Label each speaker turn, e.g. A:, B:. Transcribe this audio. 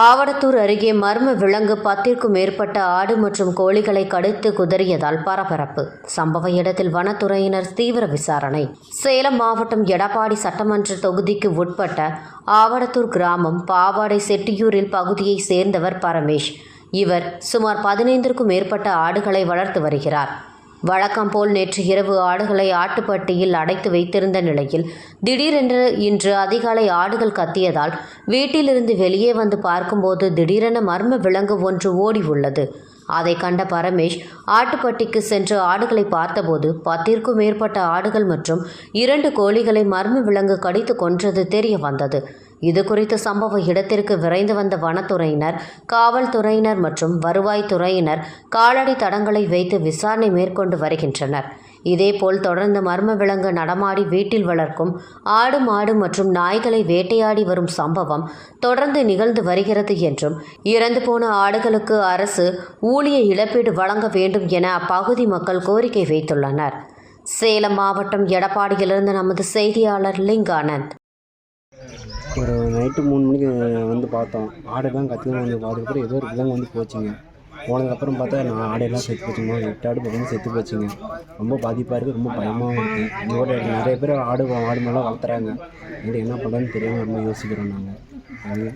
A: ஆவடத்தூர் அருகே மர்ம விலங்கு பத்திற்கும் மேற்பட்ட ஆடு மற்றும் கோழிகளை கடித்து குதறியதால் பரபரப்பு. சம்பவ இடத்தில் வனத்துறையினர் தீவிர விசாரணை. சேலம் மாவட்டம் எடப்பாடி சட்டமன்ற தொகுதிக்கு உட்பட்ட ஆவடத்தூர் கிராமம் பாவாடை செட்டியூரில் பகுதியை சேர்ந்தவர் பரமேஷ். இவர் சுமார் பதினைந்திற்கும் மேற்பட்ட ஆடுகளை வளர்த்து வருகிறார். வழக்கம் போல் நேற்று இரவு ஆடுகளை ஆட்டுப்பட்டியில் அடைத்து வைத்திருந்த நிலையில் திடீரென்று இன்று அதிகாலை ஆடுகள் கத்தியதால் வீட்டிலிருந்து வெளியே வந்து பார்க்கும்போது திடீரென மர்ம விலங்கு ஒன்று ஓடி உள்ளது அதை கண்ட பரமேஷ் ஆட்டுப்பட்டிக்கு சென்று ஆடுகளை பார்த்தபோது பத்திற்கும் மேற்பட்ட ஆடுகள் மற்றும் இரண்டு கோழிகளை மர்ம விலங்கு கடித்து கொன்றது தெரிய வந்தது. இது குறித்து சம்பவ இடத்திற்கு விரைந்து வந்த வனத்துறையினர் காவல்துறையினர் மற்றும் வருவாய்த்துறையினர் காலடி தடங்களை வைத்து விசாரணை மேற்கொண்டு வருகின்றனர். இதேபோல் தொடர்ந்து மர்ம விலங்கு நடமாடி வீட்டில் வளர்க்கும் ஆடு மாடு மற்றும் நாய்களை வேட்டையாடி வரும் சம்பவம் தொடர்ந்து நிகழ்ந்து வருகிறது என்றும் இறந்து போன ஆடுகளுக்கு அரசு ஊழிய இழப்பீடு வழங்க வேண்டும் என அப்பகுதி மக்கள் கோரிக்கை வைத்துள்ளனர். சேலம் மாவட்டம் எடப்பாடியிலிருந்து நமது செய்தியாளர் லிங்கானந்த்.
B: நைட்டு மூணு மணிக்கு வந்து பார்த்தோம். ஆடெல்லாம் கத்தின்னு வந்து பார்த்ததுக்கப்புறம் ஏதோ ஒரு விலங்கு வந்து போச்சுங்க. போனதுக்கப்புறம் பார்த்தா நான் ஆடெல்லாம் செத்து போச்சுங்க. எட்டு ஆடு பக்கம் செத்து போச்சுங்க. ரொம்ப பாதிப்பாக இருக்குது ரொம்ப பயமாகவும் இருக்குது இதோட நிறைய பேர் ஆடு ஆடு மேலாம் வளர்த்துறாங்க. இது என்ன பண்ணுறதுன்னு தெரியாமல் ரொம்ப யோசிக்கிறோம் நாங்கள் அது